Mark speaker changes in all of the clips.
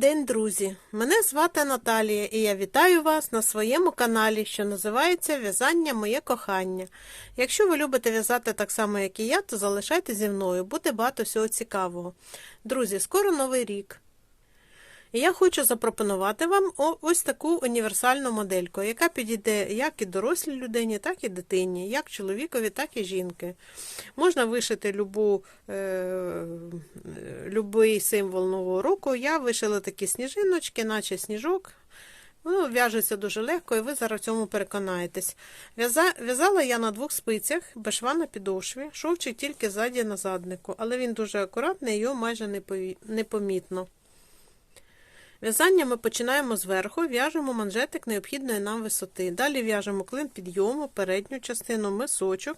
Speaker 1: день, друзі! Мене звати Наталія і я вітаю вас на своєму каналі, що називається В'язання Моє кохання. Якщо ви любите в'язати так само, як і я, то залишайте зі мною, буде багато всього цікавого. Друзі, скоро новий рік. Я хочу запропонувати вам ось таку універсальну модельку, яка підійде як і дорослій людині, так і дитині, як чоловікові, так і жінки. Можна вишити любу, е, любий символ нового року. Я вишила такі сніжиночки, наче сніжок. Воно в'яжеться дуже легко, і ви зараз в цьому переконаєтесь. В'яза- В'язала я на двох спицях, без шва на підошві, шовчик тільки ззаді на заднику, але він дуже акуратний, його майже не непомітно. В'язання ми починаємо зверху, в'яжемо манжетик необхідної нам висоти. Далі в'яжемо клин підйому, передню частину, мисочок,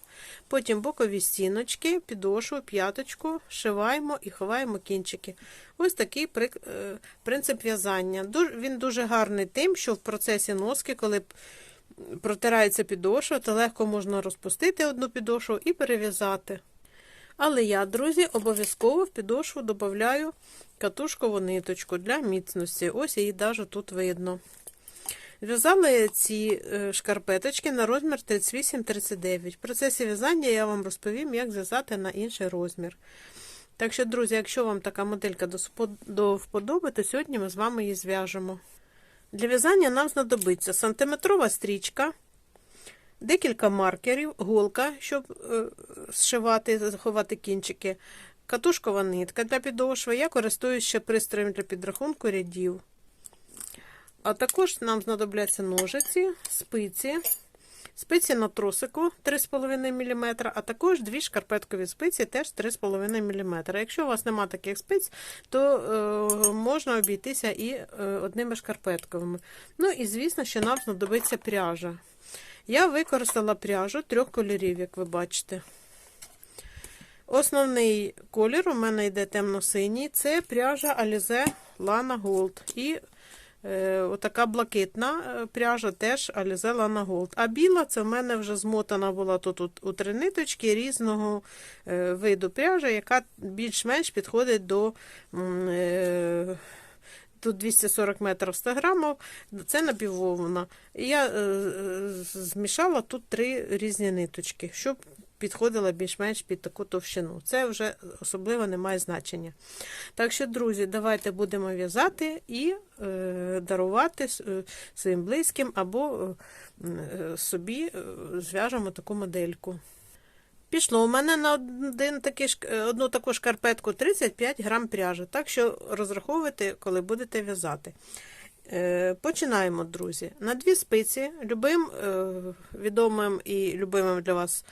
Speaker 1: потім бокові стіночки, підошву, п'яточку, шиваємо і ховаємо кінчики. Ось такий е, принцип в'язання. Він дуже гарний тим, що в процесі носки, коли протирається підошва, то легко можна розпустити одну підошву і перев'язати. Але я, друзі, обов'язково в підошву додаю катушкову ниточку для міцності. Ось її навіть тут видно. В'язала я ці е, шкарпеточки на розмір 38-39. В процесі в'язання я вам розповім, як зв'язати на інший розмір. Так що, друзі, якщо вам така моделька до до вподоби, то сьогодні ми з вами її зв'яжемо. Для в'язання нам знадобиться сантиметрова стрічка, декілька маркерів, голка, щоб е, зшивати, заховати кінчики, катушкова нитка для підошви. Я користуюсь ще пристроєм для підрахунку рядів. А також нам знадобляться ножиці, спиці, спиці на тросику 3,5 мм, а також дві шкарпеткові спиці теж 3,5 мм. Якщо у вас немає таких спиць, то е, можна обійтися і е, одними шкарпетковими. Ну і звісно, що нам знадобиться пряжа. Я використала пряжу трьох кольорів, як ви бачите. Основний колір у мене йде темно-синій, це пряжа Alize Lana Gold. І е, отака блакитна е, пряжа теж Alize Lana Gold. А біла це в мене вже змотана була тут у, три ниточки різного е, виду пряжа, яка більш-менш підходить до. Е, Тут 240 метрів 100 грамів, це напіввовна. І я е, е, змішала тут три різні ниточки, щоб підходила більш-менш під таку товщину. Це вже особливо не має значення. Так що, друзі, давайте будемо в'язати і е, дарувати своїм близьким або собі зв'яжемо таку модельку. Пішло у мене на один такий, е, одну таку шкарпетку 35 грам пряжі, так що розраховуйте, коли будете в'язати. Е, Починаємо, друзі. На дві спиці, любим е, відомим і любимим для вас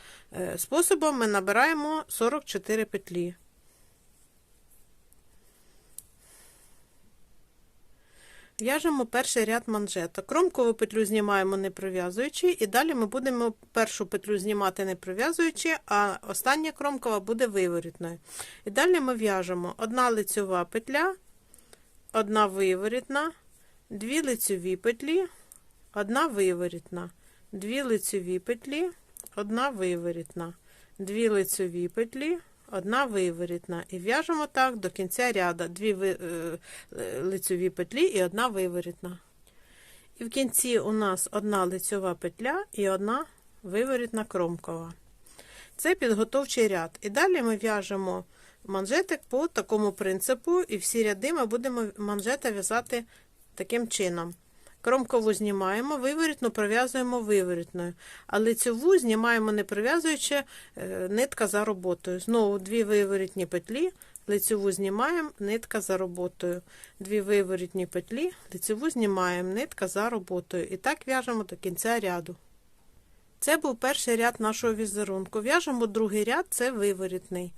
Speaker 1: способом, ми набираємо 44 петлі. В'яжемо перший ряд манжета. Кромкову петлю знімаємо не пров'язуючи, і далі ми будемо першу петлю знімати не пров'язуючи, а остання кромкова буде виворітною. І далі ми в'яжемо одна лицьова петля, одна виворітна, дві лицьові петлі, одна виворітна, дві лицьові петлі, одна виворітна, дві лицьові петлі, одна виворітна. І в'яжемо так до кінця ряда. Дві ви- е, е, лицьові петлі і одна виворітна. І в кінці у нас одна лицьова петля і одна виворітна кромкова. Це підготовчий ряд. І далі ми в'яжемо манжетик по такому принципу, і всі ряди ми будемо манжета в'язати таким чином. Кромкову знімаємо, виворітну пров'язуємо виворітною, а лицьову знімаємо не пров'язуючи е, нитка за роботою. Знову дві виворітні петлі, лицьову знімаємо, нитка за роботою. Дві виворітні петлі, лицьову знімаємо, нитка за роботою. І так в'яжемо до кінця ряду. Це був перший ряд нашого візерунку. В'яжемо другий ряд, це виворітний.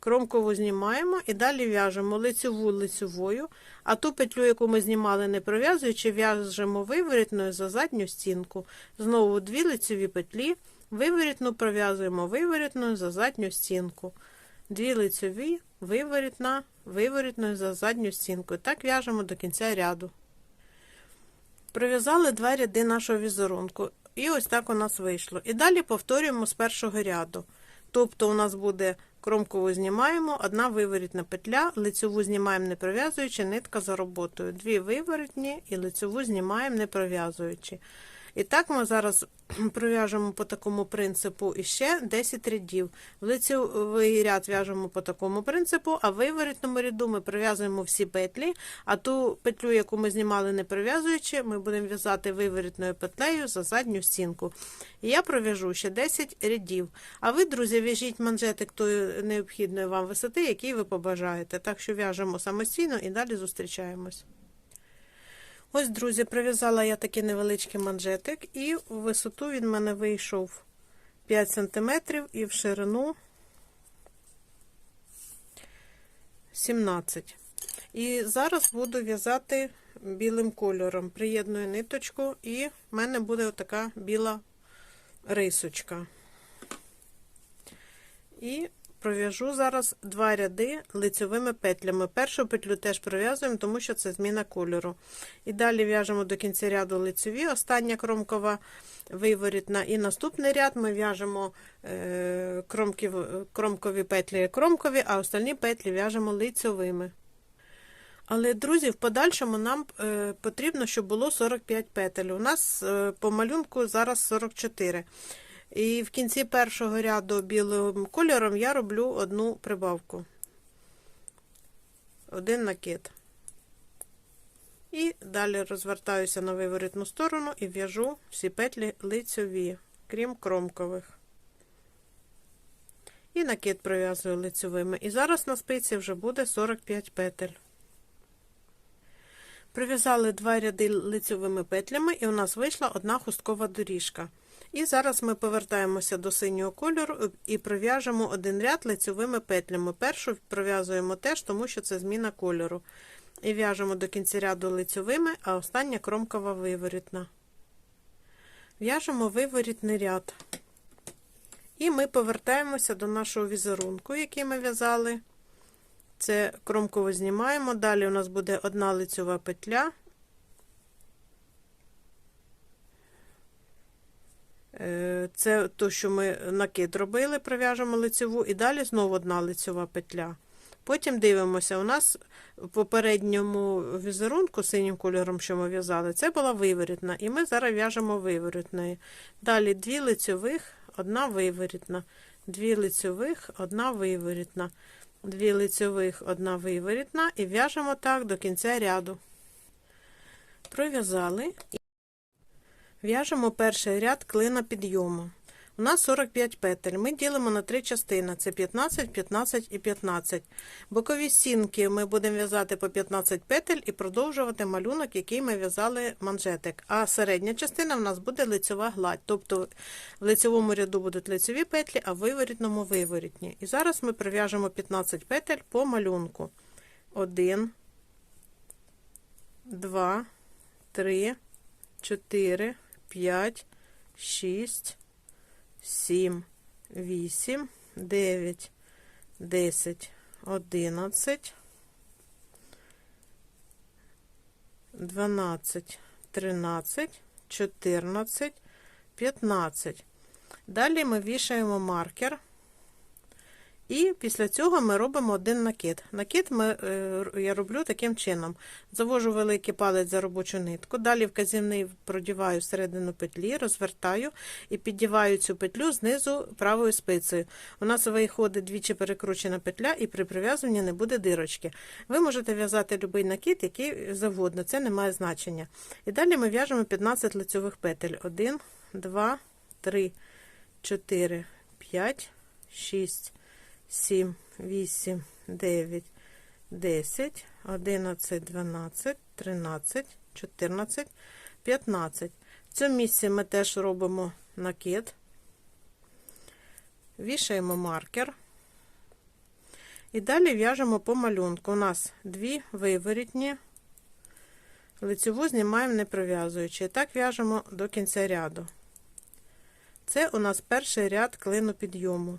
Speaker 1: Кромкову знімаємо і далі в'яжемо лицьову лицьовою, а ту петлю, яку ми знімали не пров'язуючи, в'яжемо виворітною за задню стінку. Знову дві лицьові петлі, виворітну пров'язуємо виворітною за задню стінку. Дві лицьові, виворітна, виворітною за задню стінку. І так в'яжемо до кінця ряду. Пров'язали два ряди нашого візерунку. І ось так у нас вийшло. І далі повторюємо з першого ряду. Тобто у нас буде кромкову знімаємо, одна виворітна петля, лицьову знімаємо не пров'язуючи, нитка за роботою. Дві виворітні і лицьову знімаємо не пров'язуючи. І так ми зараз пров'яжемо по такому принципу іще 10 рядів. В лицевий ряд в'яжемо по такому принципу, а в виворітному ряду ми пров'язуємо всі петлі, а ту петлю, яку ми знімали не пров'язуючи, ми будемо в'язати виворітною петлею за задню стінку. І я пров'яжу ще 10 рядів. А ви, друзі, в'яжіть манжетик тої необхідної вам висоти, який ви побажаєте. Так що в'яжемо самостійно і далі зустрічаємось. Ось, друзі, прив'язала я такий невеличкий манжетик, і в висоту він в мене вийшов 5 см і в ширину 17 І зараз буду в'язати білим кольором. Приєдную ниточку, і в мене буде така біла рисочка. І пров'яжу зараз два ряди лицьовими петлями. Першу петлю теж пров'язуємо, тому що це зміна кольору. І далі в'яжемо до кінця ряду лицьові, остання кромкова виворітна. І наступний ряд ми в'яжемо е, кромкові петлі кромкові, а остальні петлі в'яжемо лицьовими. Але, друзі, в подальшому нам е, потрібно, щоб було 45 петель. У нас е, по малюнку зараз 44. І в кінці першого ряду білим кольором я роблю одну прибавку. Один накид. І далі розвертаюся на виворітну сторону і в'яжу всі петлі лицьові, крім кромкових. І накид пров'язую лицьовими. І зараз на спиці вже буде 45 петель. Прив'язали два ряди лицьовими петлями, і у нас вийшла одна хусткова доріжка. І зараз ми повертаємося до синього кольору і пров'яжемо один ряд лицьовими петлями. Першу пров'язуємо теж, тому що це зміна кольору. І в'яжемо до кінця ряду лицьовими, а остання кромкова виворітна. В'яжемо виворітний ряд. І ми повертаємося до нашого візерунку, який ми в'язали. Це кромково знімаємо. Далі у нас буде одна лицьова петля. Це то, що ми накид робили, пров'яжемо лицеву, і далі знову одна лицева петля. Потім дивимося, у нас в попередньому візерунку синім кольором, що ми в'язали, це була виворітна, і ми зараз в'яжемо виворітною. Далі дві лицьових, одна виворітна, дві лицьових, одна виворітна, дві лицьових, одна виворітна, і в'яжемо так до кінця ряду. Пров'язали. В'яжемо перший ряд клина підйому. У нас 45 петель. Ми ділимо на три частини: це 15, 15 і 15. Бокові стінки ми будемо в'язати по 15 петель і продовжувати малюнок, який ми в'язали манжетик. А середня частина в нас буде лицьова гладь. Тобто в лицьовому ряду будуть лицьові петлі, а в виворітному виворітні. І зараз ми прив'яжемо 15 петель по малюнку. 1, 2, 3, 4. 5, 6, 7, 8, 9, 10, 11, 12, 13, 14, 15. Далі ми вішаємо маркер. І після цього ми робимо один накид. Накид ми, е, я роблю таким чином: завожу великий палець за робочу нитку, далі вказівний продіваю всередину петлі, розвертаю і піддіваю цю петлю знизу правою спицею. У нас виходить двічі перекручена петля, і при прив'язуванні не буде дирочки. Ви можете в'язати будь-який накид, який завгодно, це не має значення. І далі ми в'яжемо 15 лицьових петель: 1, 2, 3, 4, 5, 6. 7, 8, 9, 10, 11, 12, 13, 14, 15. В цьому місці ми теж робимо накид, вішаємо маркер. І далі в'яжемо по малюнку. У нас дві виворітні, лицеву знімаємо не пров'язуючи. І так в'яжемо до кінця ряду. Це у нас перший ряд клину підйому.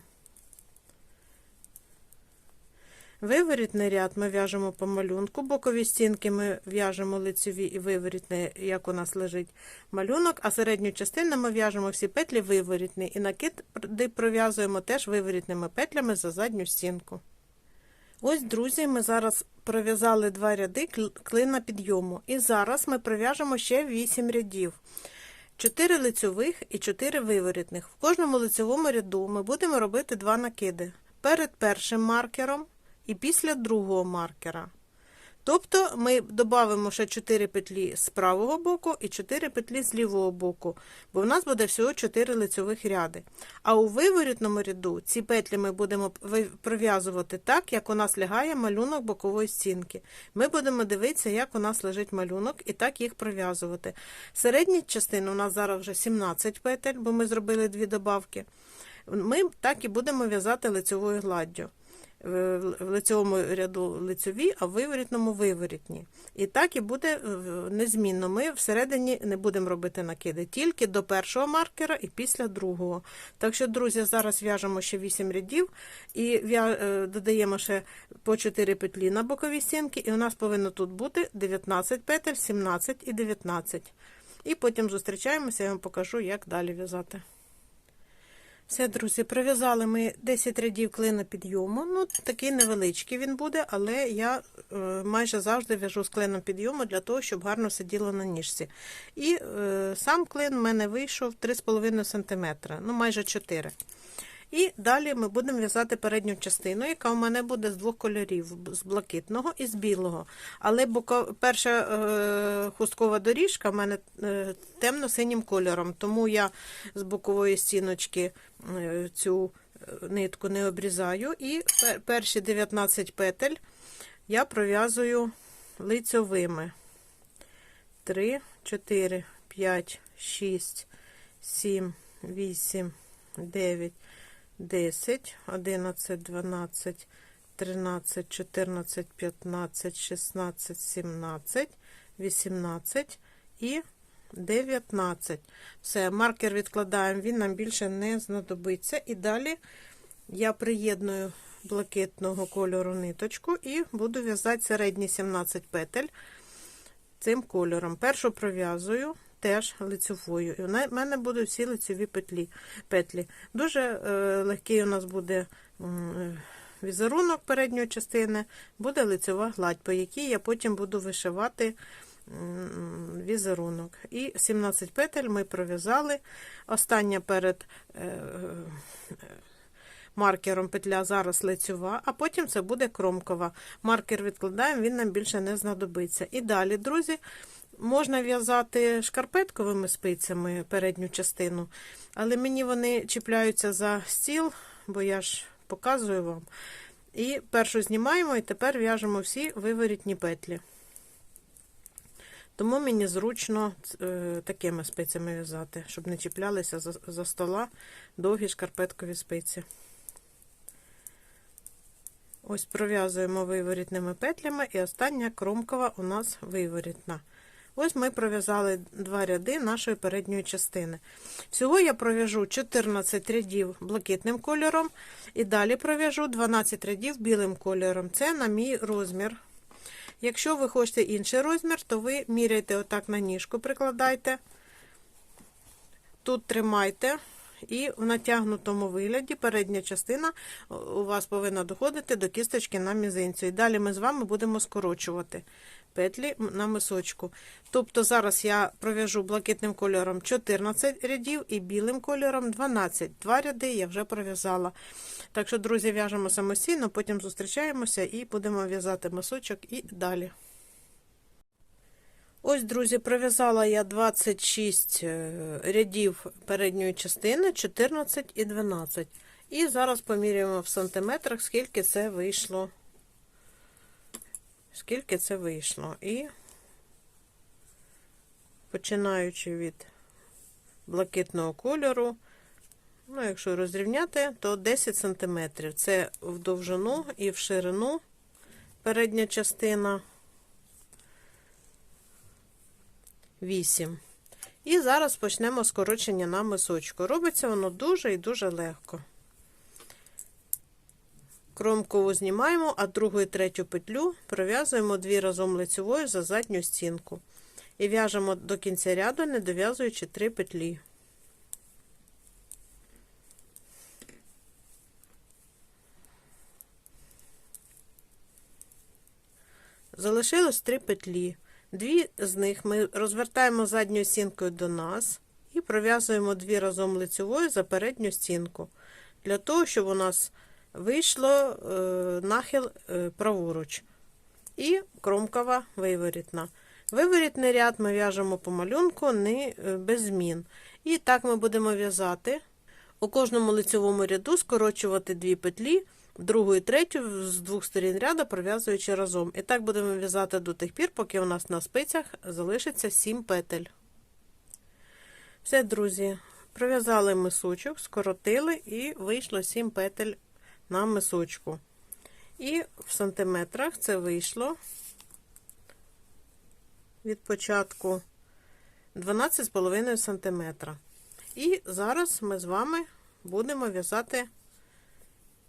Speaker 1: Виворітний ряд ми в'яжемо по малюнку, бокові стінки ми в'яжемо лицеві і виворітні, як у нас лежить малюнок, а середню частину ми в'яжемо всі петлі виворітні і накид пров'язуємо теж виворітними петлями за задню стінку. Ось, друзі, ми зараз пров'язали два ряди клина підйому. І зараз ми пров'яжемо ще 8 рядів. 4 лицьових і 4 виворітних. В кожному лицьовому ряду ми будемо робити два накиди перед першим маркером і після другого маркера. Тобто ми додамо ще 4 петлі з правого боку і 4 петлі з лівого боку, бо в нас буде всього 4 лицьових ряди. А у виворітному ряду ці петлі ми будемо пров'язувати так, як у нас лягає малюнок бокової стінки. Ми будемо дивитися, як у нас лежить малюнок, і так їх пров'язувати. Середня частина у нас зараз вже 17 петель, бо ми зробили дві добавки. Ми так і будемо в'язати лицьовою гладдю в лицевому ряду лицьові, а в виворітному виворітні. І так і буде незмінно. Ми всередині не будемо робити накиди, тільки до першого маркера і після другого. Так що, друзі, зараз в'яжемо ще 8 рядів і е, додаємо ще по 4 петлі на бокові стінки, і у нас повинно тут бути 19 петель, 17 і 19. І потім зустрічаємося, я вам покажу, як далі в'язати. Все, друзі, прив'язали ми 10 рядів клина підйому. Ну, такий невеличкий він буде, але я е, майже завжди в'яжу з клином підйому для того, щоб гарно сиділо на ніжці. І е, сам клин в мене вийшов 3,5 см, ну майже 4 і далі ми будемо в'язати передню частину, яка у мене буде з двох кольорів: з блакитного і з білого. Але перша е... хусткова доріжка в мене е... темно-синім кольором, тому я з бокової стіночки е... цю нитку не обрізаю. І перші 19 петель я пров'язую лицьовими. 3, 4, 5, 6, 7, 8, 9, 10, 11, 12, 13, 14, 15, 16, 17, 18 і 19. Все, маркер відкладаємо, він нам більше не знадобиться. І далі я приєдную блакитного кольору ниточку і буду в'язати середні 17 петель цим кольором. Першу пров'язую теж лицевою. І в мене будуть всі лицеві петлі. петлі. Дуже е, легкий у нас буде е, візерунок передньої частини, буде лицева гладь, по якій я потім буду вишивати візерунок. І 17 петель ми пров'язали. Остання перед е, маркером петля зараз лицьова, а потім це буде кромкова. Маркер відкладаємо, він нам більше не знадобиться. І далі, друзі. Можна в'язати шкарпетковими спицями передню частину, але мені вони чіпляються за стіл, бо я ж показую вам. І першу знімаємо, і тепер в'яжемо всі виворітні петлі. Тому мені зручно е, такими спицями в'язати, щоб не чіплялися за, за стола довгі шкарпеткові спиці. Ось пров'язуємо виворітними петлями, і остання кромкова у нас виворітна. Ось ми пров'язали два ряди нашої передньої частини. Всього я пров'яжу 14 рядів блакитним кольором, і далі пров'яжу 12 рядів білим кольором. Це на мій розмір. Якщо ви хочете інший розмір, то ви міряйте отак на ніжку, прикладайте, тут тримайте. І в натягнутому вигляді передня частина у вас повинна доходити до кісточки на мізинцю. І далі ми з вами будемо скорочувати петлі на мисочку. Тобто зараз я пров'яжу блакитним кольором 14 рядів і білим кольором 12. Два ряди я вже пров'язала. Так що, друзі, в'яжемо самостійно, потім зустрічаємося і будемо в'язати мисочок і далі. Ось, друзі, пров'язала я 26 е, рядів передньої частини, 14 і 12. І зараз поміряємо в сантиметрах, скільки це вийшло. Скільки це вийшло. І починаючи від блакитного кольору, ну, якщо розрівняти, то 10 см. Це в довжину і в ширину передня частина. 8. І зараз почнемо скорочення на мисочку. Робиться воно дуже і дуже легко. Кромкову знімаємо, а другу і третю петлю пров'язуємо дві разом лицевою за задню стінку. І в'яжемо до кінця ряду, не дов'язуючи три петлі. Залишилось три петлі. Дві з них ми розвертаємо задньою стінкою до нас і пров'язуємо дві разом лицевою за передню стінку. Для того, щоб у нас вийшло е, нахил е, праворуч. І кромкова виворітна. Виворітний ряд ми в'яжемо по малюнку не е, без змін. І так ми будемо в'язати у кожному лицевому ряду скорочувати дві петлі, другу і третю з двох сторін ряду пров'язуючи разом. І так будемо в'язати до тих пір, поки у нас на спицях залишиться 7 петель. Все, друзі, пров'язали мисочок, скоротили і вийшло 7 петель на мисочку. І в сантиметрах це вийшло від початку 12,5 см. І зараз ми з вами будемо в'язати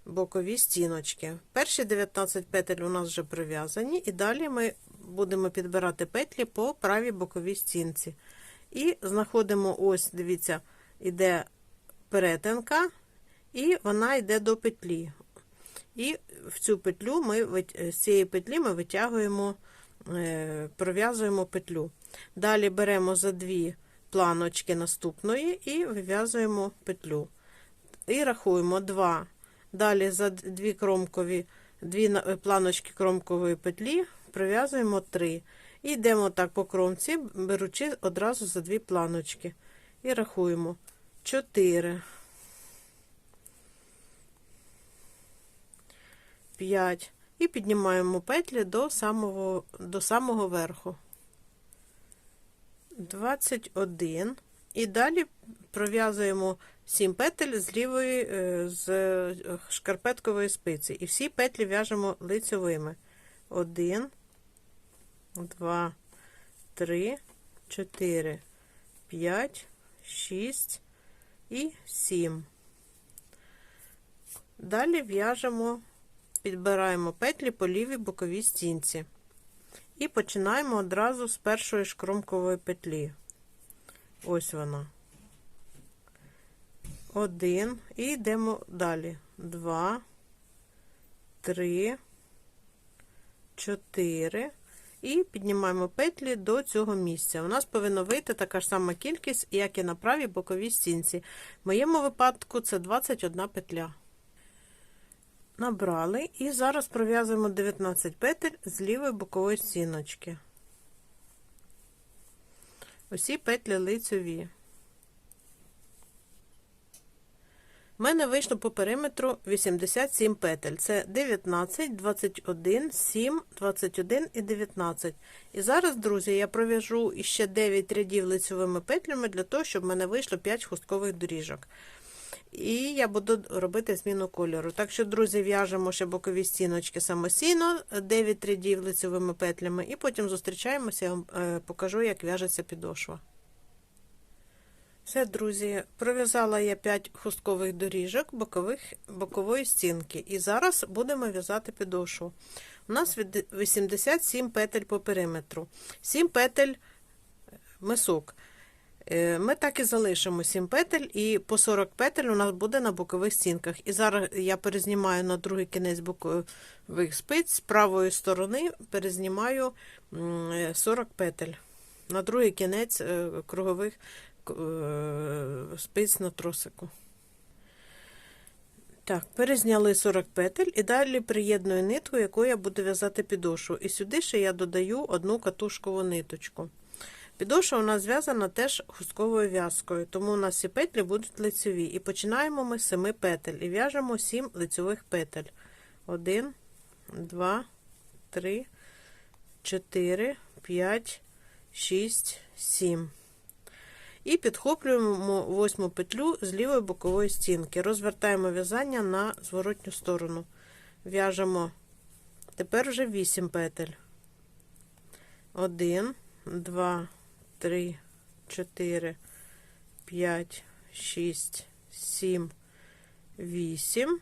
Speaker 1: бокові стіночки. Перші 19 петель у нас вже прив'язані, і далі ми будемо підбирати петлі по правій боковій стінці. І знаходимо ось, дивіться, іде перетинка, і вона йде до петлі. І в цю петлю ми з цієї петлі ми витягуємо, е, пров'язуємо петлю. Далі беремо за дві планочки наступної і вив'язуємо петлю. І рахуємо 2. Далі за дві кромкові, дві планочки кромкової петлі прив'язуємо 3. І йдемо так по кромці, беручи одразу за дві планочки. І рахуємо 4. 5 і піднімаємо петлі до самого до самого верху. 21. І далі пров'язуємо 7 петель з лівої е, з шкарпеткової спиці. І всі петлі в'яжемо лицьовими. 1, 2, 3, 4, 5, 6 і 7. Далі в'яжемо підбираємо петлі по лівій боковій стінці. І починаємо одразу з першої шкромкової петлі. Ось вона. Один. І йдемо далі. Два, три, чотири. І піднімаємо петлі до цього місця. У нас повинна вийти така ж сама кількість, як і на правій боковій стінці. В моєму випадку це 21 петля набрали і зараз пров'язуємо 19 петель з лівої бокової стіночки. Усі петлі лицеві. У мене вийшло по периметру 87 петель. Це 19, 21, 7, 21 і 19. І зараз, друзі, я пров'яжу іще 9 рядів лицевими петлями для того, щоб в мене вийшло 5 хусткових доріжок. І я буду робити зміну кольору. Так що, друзі, в'яжемо ще бокові стіночки самостійно, 9 рядів лицевими петлями, і потім зустрічаємося, я вам е, покажу, як в'яжеться підошва. Все, друзі, пров'язала я 5 хусткових доріжок бокових, бокової стінки. І зараз будемо в'язати підошву. У нас 87 петель по периметру, 7 петель мисок. Е, ми так і залишимо 7 петель, і по 40 петель у нас буде на бокових стінках. І зараз я перезнімаю на другий кінець бокових спиць, з правої сторони перезнімаю 40 петель. На другий кінець е, кругових е, спиць на тросику. Так, перезняли 40 петель і далі приєдную нитку, яку я буду в'язати підошву. І сюди ще я додаю одну катушкову ниточку. Підошва у нас зв'язана теж хустковою в'язкою, тому у нас всі петлі будуть лицеві. І починаємо ми з 7 петель і в'яжемо 7 лицевих петель. 1, 2, 3, 4, 5, 6, 7. І підхоплюємо восьму петлю з лівої бокової стінки. Розвертаємо в'язання на зворотню сторону. В'яжемо тепер вже 8 петель. 1, 2, 3, 4, 5, 6, 7, 8.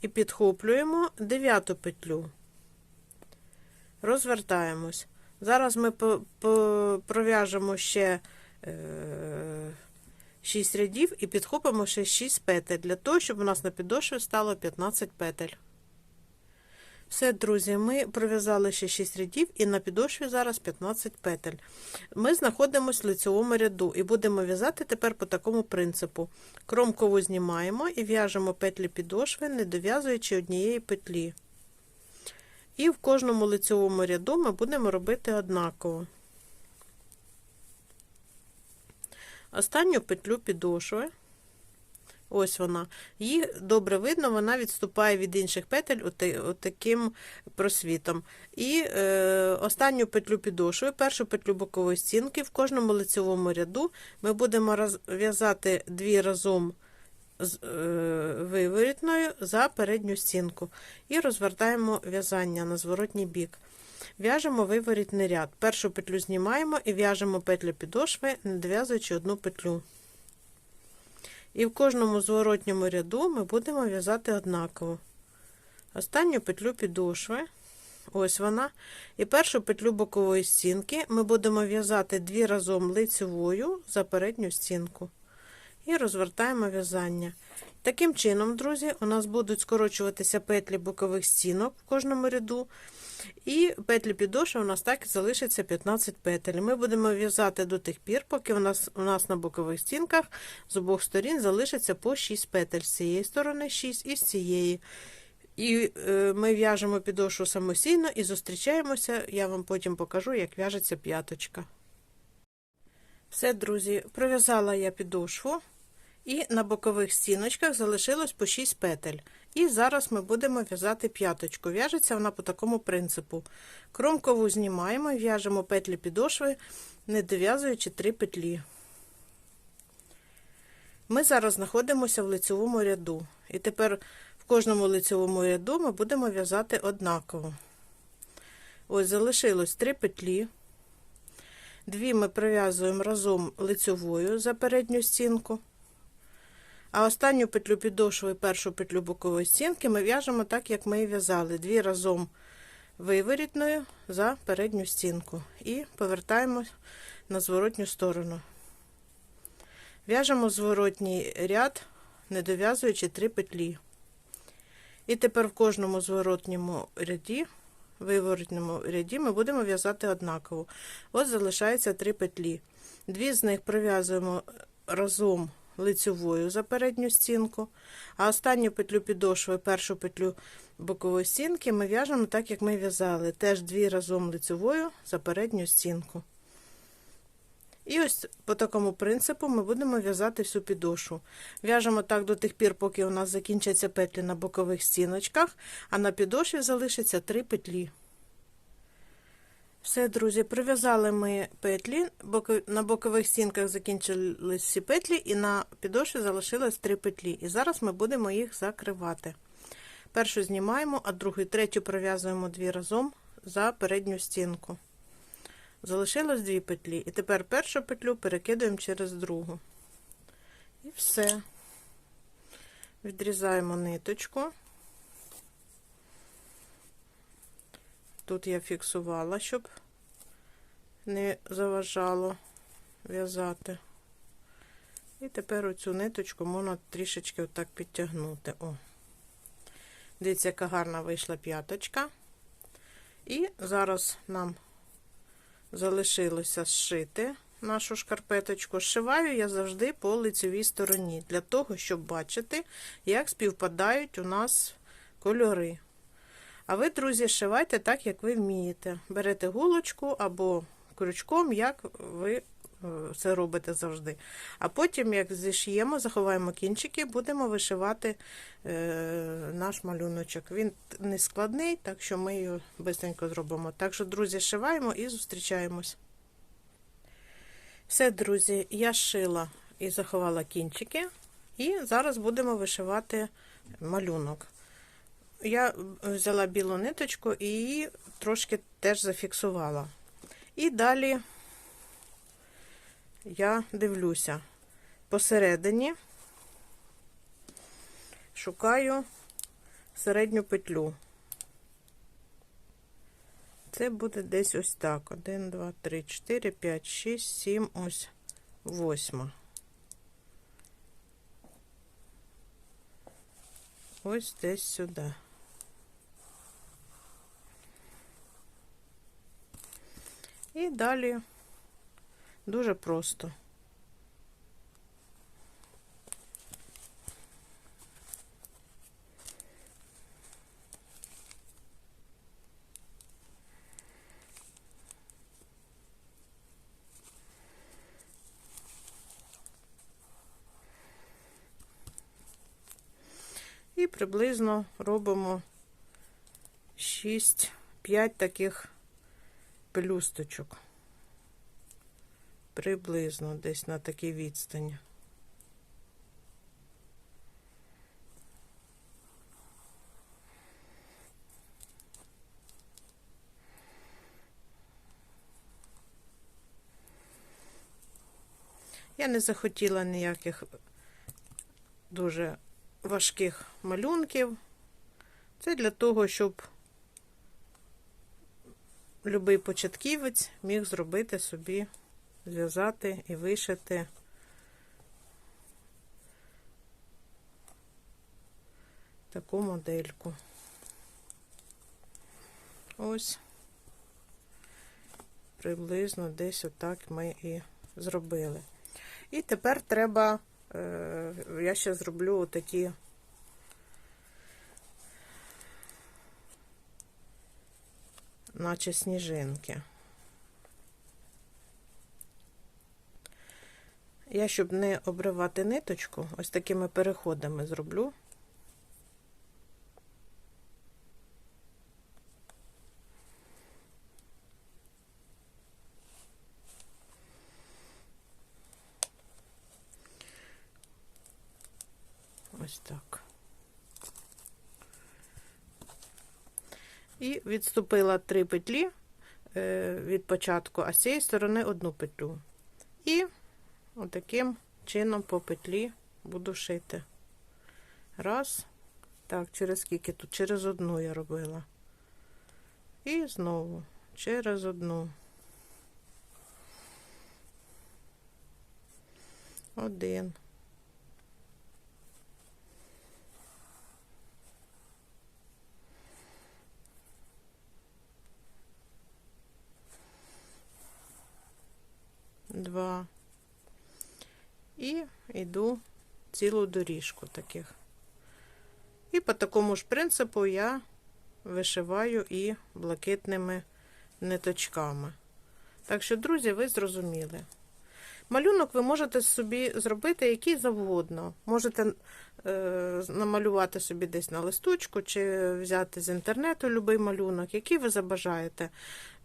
Speaker 1: і підхоплюємо дев'яту петлю. Розвертаємось. Зараз ми пров'яжемо ще 6 рядів і підхопимо ще 6 петель, для того, щоб у нас на підошві стало 15 петель. Все, друзі, ми пров'язали ще 6 рядів і на підошві зараз 15 петель. Ми знаходимося в лицевому ряду і будемо в'язати тепер по такому принципу. Кромкову знімаємо і в'яжемо петлі підошви, не дов'язуючи однієї петлі. І в кожному лицевому ряду ми будемо робити однаково. Останню петлю підошви. Ось вона. Її добре видно, вона відступає від інших петель отаким просвітом. І е, останню петлю підошви, першу петлю бокової стінки, в кожному лицевому ряду ми будемо в'язати дві разом з е, виворітною за передню стінку. І розвертаємо в'язання на зворотній бік. В'яжемо виворітний ряд. Першу петлю знімаємо і в'яжемо петлю підошви, не дов'язуючи одну петлю. І в кожному зворотньому ряду ми будемо в'язати однаково. Останню петлю підошви, ось вона, і першу петлю бокової стінки ми будемо в'язати дві разом лицевою за передню стінку. І розвертаємо в'язання. Таким чином, друзі, у нас будуть скорочуватися петлі бокових стінок в кожному ряду. І петлі підошви у нас так і залишиться 15 петель. Ми будемо в'язати до тих пір, поки у нас, у нас на бокових стінках з обох сторін залишиться по 6 петель. З цієї сторони 6 і з цієї. І е, ми в'яжемо підошву самостійно і зустрічаємося. Я вам потім покажу, як в'яжеться п'яточка. Все, друзі, пров'язала я підошву. І на бокових стіночках залишилось по 6 петель. І зараз ми будемо в'язати п'яточку. В'яжеться вона по такому принципу. Кромкову знімаємо і в'яжемо петлі підошви, не дов'язуючи 3 петлі. Ми зараз знаходимося в лицевому ряду. І тепер в кожному лицевому ряду ми будемо в'язати однаково. Ось, залишилось 3 петлі. Дві ми пров'язуємо разом лицевою за передню стінку. А останню петлю підошви і першу петлю бокової стінки ми в'яжемо так, як ми і в'язали. Дві разом виворітною за передню стінку. І повертаємо на зворотню сторону. В'яжемо зворотній ряд, не дов'язуючи три петлі. І тепер в кожному зворотньому ряді, виворотному ряді, ми будемо в'язати однаково. Ось залишається три петлі. Дві з них пров'язуємо разом лицевою за передню стінку, а останню петлю підошви, першу петлю бокової стінки ми в'яжемо так, як ми в'язали. Теж дві разом лицевою за передню стінку. І ось по такому принципу ми будемо в'язати всю підошву. В'яжемо так до тих пір, поки у нас закінчаться петлі на бокових стіночках, а на підошві залишиться три петлі. Все, друзі, прив'язали ми петлі, на бокових стінках закінчились всі петлі, і на підошві залишилось три петлі. І зараз ми будемо їх закривати. Першу знімаємо, а другу і третю пров'язуємо дві разом за передню стінку. Залишилось дві петлі. І тепер першу петлю перекидуємо через другу. І все. Відрізаємо ниточку. Тут я фіксувала, щоб не заважало в'язати. І тепер оцю ниточку можна трішечки отак підтягнути. О. Дивіться, яка гарна вийшла п'яточка. І зараз нам залишилося зшити нашу шкарпеточку. Зшиваю я завжди по лицевій стороні, для того, щоб бачити, як співпадають у нас кольори. А ви, друзі, шивайте так, як ви вмієте. Берете гулочку або крючком, як ви це робите завжди. А потім, як зіш'ємо, заховаємо кінчики, будемо вишивати е, наш малюночок. Він не складний, так що ми його швидко зробимо. Так що, друзі, шиваємо і зустрічаємось. Все, друзі, я шила і заховала кінчики. І зараз будемо вишивати малюнок. Я взяла білу ниточку і трошки теж зафіксувала. І далі я дивлюся посередині, шукаю середню петлю. Це буде десь ось так. 1, 2, 3, 4, 5, 6, 7, ось восьма. Ось десь сюди. І далі дуже просто. І приблизно робимо 6-5 таких пелюсточок. Приблизно десь на такій відстані. Я не захотіла ніяких дуже важких малюнків. Це для того, щоб любий початківець міг зробити собі, зв'язати і вишити таку модельку. Ось приблизно десь отак ми і зробили. І тепер треба Е, я ще зроблю такі наче сніжинки. Я, щоб не обривати ниточку, ось такими переходами зроблю. Ось так. І відступила три петлі е, від початку, а з цієї сторони одну петлю. І отаким чином по петлі буду шити. Раз. Так, через скільки тут? Через одну я робила. І знову через одну. Один. два. І йду цілу доріжку таких. І по такому ж принципу я вишиваю і блакитними ниточками. Так що, друзі, ви зрозуміли. Малюнок ви можете собі зробити який завгодно. Можете е, намалювати собі десь на листочку, чи взяти з інтернету будь-який малюнок, який ви забажаєте.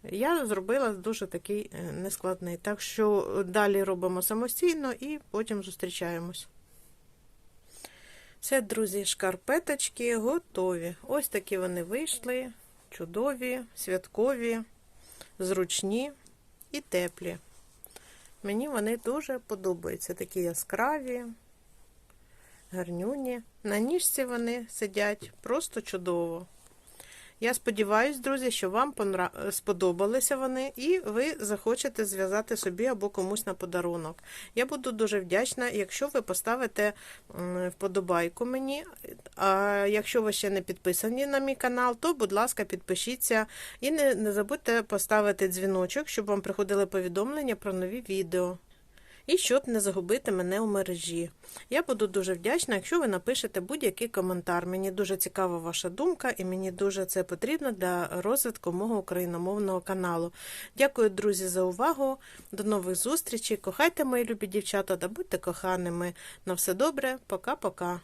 Speaker 1: Я зробила дуже такий е, нескладний. Так що далі робимо самостійно і потім зустрічаємось. Все, друзі, шкарпеточки готові. Ось такі вони вийшли. Чудові, святкові, зручні і теплі. Мені вони дуже подобаються. Такі яскраві, гарнюні. На ніжці вони сидять просто чудово. Я сподіваюся, друзі, що вам сподобалися вони, і ви захочете зв'язати собі або комусь на подарунок. Я буду дуже вдячна, якщо ви поставите вподобайку мені. А якщо ви ще не підписані на мій канал, то, будь ласка, підпишіться і не, не забудьте поставити дзвіночок, щоб вам приходили повідомлення про нові відео і щоб не загубити мене у мережі. Я буду дуже вдячна, якщо ви напишете будь-який коментар. Мені дуже цікава ваша думка, і мені дуже це потрібно для розвитку мого україномовного каналу. Дякую, друзі, за увагу. До нових зустрічей. Кохайте, мої любі дівчата, та будьте коханими. На все добре, пока-пока.